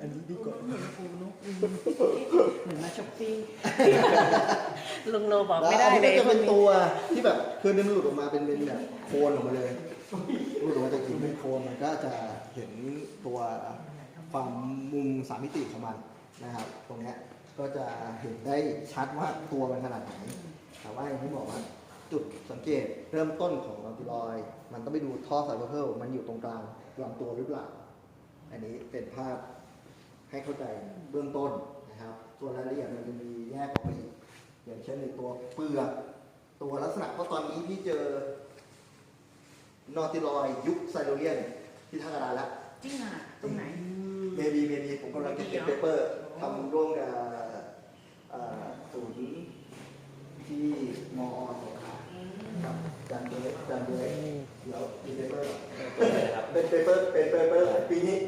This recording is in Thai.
อันนี้ดีกว่าเหมือนปูนุ๊กเหมือนมาช้อปปิ้งลุงโลบอกไม่ได้แล้วอันเลนี้ยก็จะเป็นตัวที่แบบคือเนี่ยมันหลุดออกมาเป็นเป็นแบบโคนออกมาเลยหลุดออกมาจากหินเป็นโคนมันก็จะเห็นตัวความมุมสามมิติของมันนะครับ ตรงเนี้ยก็จะเห็นได้ชัดว่าตัวมันขนาดไหนแต่ว่าอย่างที่บอกว่าจุดสังเกตเริ่มต้นของลำติลอย มันต้องไปดูท่อสายเพิ่มมันอยู่ตรงกลางลำตัวหรือเปล่า อันนี้เป็นภาพ ให้เข้าใจเบื้องต้นนะครับ ส่วนรายละเอียดมันจะมีแยกออกไปอีกอย่างเช่นในตัวเปลือกตัวลักษณะเพราะตอนนี้พี่เจอนอติลอยยุคไซโลเลียนที่ท่ากระดานแล้วจริงอะตรงไหน เมดีเมดีผมกำลังจะเก็บเปเปอร์ทำร่วมกับศูนย์ที่มอสงขลากับจันเบลจันเบลแล้วมีเปเปอร์เป็นเปเปอร์เป็นเปเปอร์ปีนี้